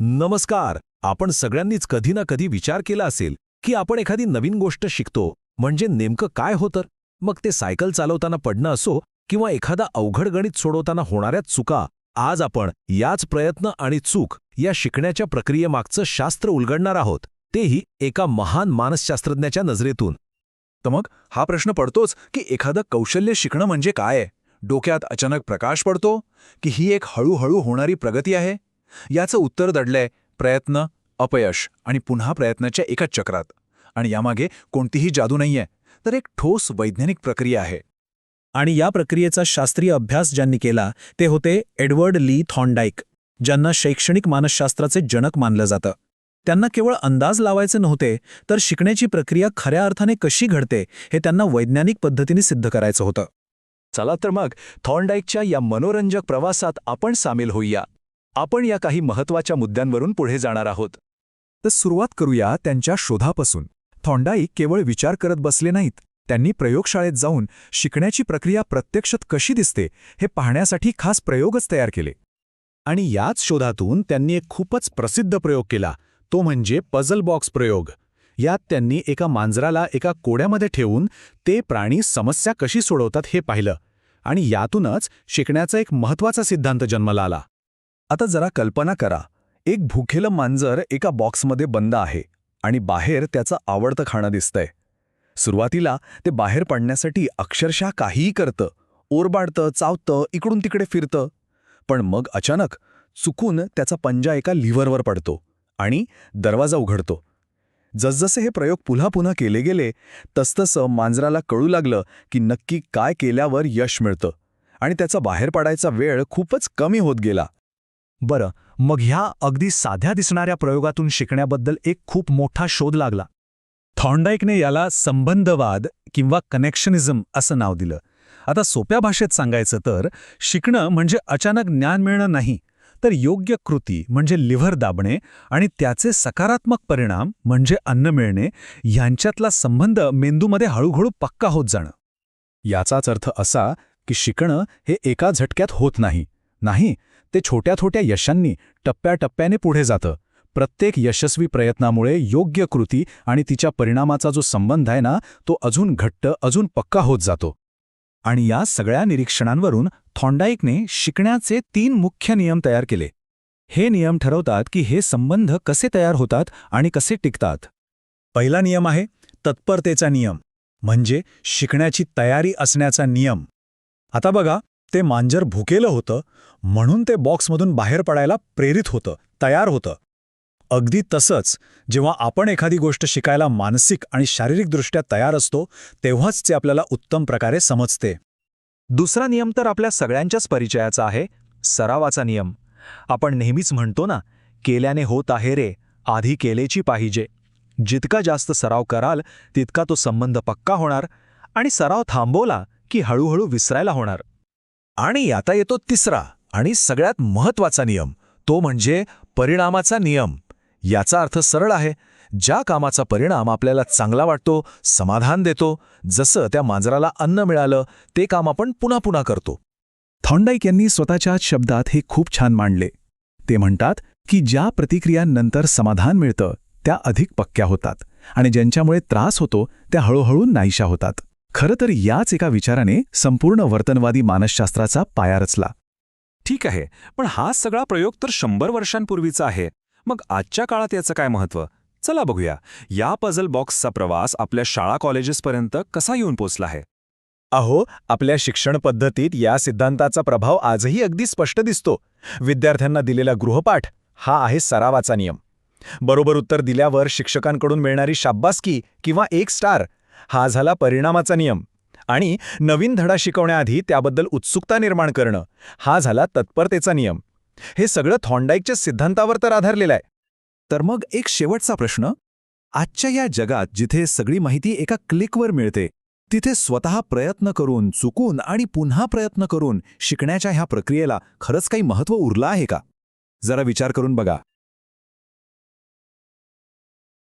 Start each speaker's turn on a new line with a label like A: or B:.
A: नमस्कार. आपण सगळ्यांनीच कधी ना कधी विचार केला असेल की आपण एखादी नवीन गोष्ट शिकतो म्हणजे नेमकं काय होतं? मग ते सायकल चालवताना पडणं असो किंवा एखादा अवघड गणित सोडवताना होणाऱ्या चुका आज आपण याच प्रयत्न आणि चूक या शिकण्याच्या प्रक्रियेमागचं शास्त्र उलगडणार आहोत. तेही एका महान मानसशास्त्रज्ञाच्या नजरेतून.
B: तर मग हा प्रश्न पडतोच की एखादं कौशल्य शिकणं म्हणजे काय? डोक्यात अचानक प्रकाश पडतो की ही एक हळूहळू होणारी प्रगती आहे? याचं उत्तर दडलंय प्रयत्न अपयश आणि पुन्हा प्रयत्नाच्या एकाच चक्रात. आणि यामागे कोणतीही जादू नाहीये तर एक ठोस वैज्ञानिक प्रक्रिया आहे.
C: आणि या प्रक्रियेचा शास्त्रीय अभ्यास ज्यांनी केला ते होते एडवर्ड ली थॉन्डाईक ज्यांना शैक्षणिक मानसशास्त्राचे जनक मानलं जातं. त्यांना केवळ अंदाज लावायचे नव्हते तर शिकण्याची प्रक्रिया खऱ्या अर्थाने कशी घडते हे त्यांना वैज्ञानिक पद्धतीने सिद्ध करायचं होतं.
B: चला तर मग थॉर्नडाईकच्या या मनोरंजक प्रवासात आपण सामील होऊया. आपण या काही महत्त्वाच्या मुद्द्यांवरून पुढे जाणार आहोत. तर सुरुवात करूया त्यांच्या शोधापासून. थॉन्डाई केवळ विचार करत बसले नाहीत. त्यांनी प्रयोगशाळेत जाऊन शिकण्याची प्रक्रिया प्रत्यक्षात कशी दिसते हे पाहण्यासाठी खास प्रयोगच तयार केले.
A: आणि याच शोधातून त्यांनी एक खूपच प्रसिद्ध प्रयोग केला. तो म्हणजे पझल बॉक्स प्रयोग. यात त्यांनी एका मांजराला एका कोड्यामध्ये ठेवून ते प्राणी समस्या कशी सोडवतात हे पाहिलं. आणि यातूनच शिकण्याचा एक महत्त्वाचा सिद्धांत जन्माला आला.
B: आता जरा कल्पना करा. एक भुखेलं मांजर एका बॉक्समध्ये बंद आहे आणि बाहेर त्याचं आवडतं खाणं दिसतंय. सुरुवातीला ते बाहेर पडण्यासाठी अक्षरशः काहीही करतं. ओरबाडतं चावतं इकडून तिकडे फिरतं. पण मग अचानक चुकून त्याचा पंजा एका लिव्हरवर पडतो आणि दरवाजा उघडतो. जसजसे हे प्रयोग पुन्हा पुन्हा केले गेले तसतसं मांजराला कळू लागलं की नक्की काय केल्यावर यश मिळतं आणि त्याचा बाहेर पडायचा वेळ खूपच कमी होत गेला.
C: बरं मग ह्या अगदी साध्या दिसणाऱ्या प्रयोगातून शिकण्याबद्दल एक खूप मोठा शोध लागला. थॉन्डाईकने याला संबंधवाद किंवा कनेक्शनिझम असं नाव दिलं. आता सोप्या भाषेत सांगायचं तर शिकणं म्हणजे अचानक ज्ञान मिळणं नाही तर योग्य कृती म्हणजे लिव्हर दाबणे आणि त्याचे सकारात्मक परिणाम म्हणजे अन्न मिळणे ह्यांच्यातला संबंध मेंदूमध्ये हळूहळू पक्का होत जाणं.
B: याचाच अर्थ असा की शिकणं हे एका झटक्यात होत नाही नाही ते छोट्या छोट्या यशांनी टप्प्याटप्प्याने पुढे जातं. प्रत्येक यशस्वी प्रयत्नामुळे योग्य कृती आणि तिच्या परिणामाचा जो संबंध आहे ना तो अजून घट्ट अजून पक्का होत जातो.
C: आणि या सगळ्या निरीक्षणांवरून थॉन्डाईकने शिकण्याचे तीन मुख्य नियम तयार केले. हे नियम ठरवतात की हे संबंध कसे तयार होतात आणि कसे टिकतात. पहिला नियम आहे तत्परतेचा नियम म्हणजे शिकण्याची तयारी असण्याचा नियम. आता बघा ते मांजर भुकेलं होतं म्हणून ते बॉक्समधून बाहेर पडायला प्रेरित होतं तयार होतं. अगदी तसंच जेव्हा आपण एखादी गोष्ट शिकायला मानसिक आणि शारीरिकदृष्ट्या तयार असतो तेव्हाच ते आपल्याला उत्तम प्रकारे समजते.
B: दुसरा नियम तर आपल्या सगळ्यांच्याच परिचयाचा आहे सरावाचा नियम. आपण नेहमीच म्हणतो ना केल्याने होत आहे रे आधी केलेची पाहिजे. जितका जास्त सराव कराल तितका तो संबंध पक्का होणार आणि सराव थांबवला की हळूहळू विसरायला होणार.
A: आणि आता येतो तिसरा आणि सगळ्यात महत्त्वाचा नियम. तो म्हणजे परिणामाचा नियम. याचा अर्थ सरळ आहे. ज्या कामाचा परिणाम आपल्याला चांगला वाटतो समाधान देतो जसं त्या मांजराला अन्न मिळालं ते काम आपण पुन्हा पुन्हा करतो.
C: थॉर्नडाईक यांनी स्वतःच्या शब्दात हे खूप छान मांडले. ते म्हणतात की ज्या प्रतिक्रियांनंतर समाधान मिळतं त्या अधिक पक्क्या होतात आणि ज्यांच्यामुळे त्रास होतो त्या हळूहळू नाहीशा होतात. खरं तर याच एका विचाराने संपूर्ण वर्तनवादी मानसशास्त्राचा पाया रचला.
D: ठीक आहे पण हा सगळा प्रयोग तर शंभर वर्षांपूर्वीचा आहे. मग आजच्या काळात याचं काय महत्त्व? चला बघूया. या पझल बॉक्सचा प्रवास आपल्या शाळा कॉलेजेसपर्यंत कसा येऊन पोचला आहे?
B: अहो आपल्या शिक्षण पद्धतीत या सिद्धांताचा प्रभाव आजही अगदी स्पष्ट दिसतो. विद्यार्थ्यांना दिलेला गृहपाठ हा आहे सरावाचा नियम. बरोबर उत्तर दिल्यावर शिक्षकांकडून मिळणारी शाब्बासकी किंवा एक स्टार हा झाला परिणामाचा नियम. आणि नवीन धडा शिकवण्याआधी त्याबद्दल उत्सुकता निर्माण करणं हा झाला तत्परतेचा नियम. हे सगळं थॉन्डाईकच्या सिद्धांतावर तर आधारलेलं आहे.
C: तर मग एक शेवटचा प्रश्न. आजच्या या जगात जिथे सगळी माहिती एका क्लिकवर मिळते तिथे स्वतः प्रयत्न करून चुकून आणि पुन्हा प्रयत्न करून शिकण्याच्या ह्या प्रक्रियेला खरंच काही महत्त्व उरलं आहे का? जरा विचार करून बघा.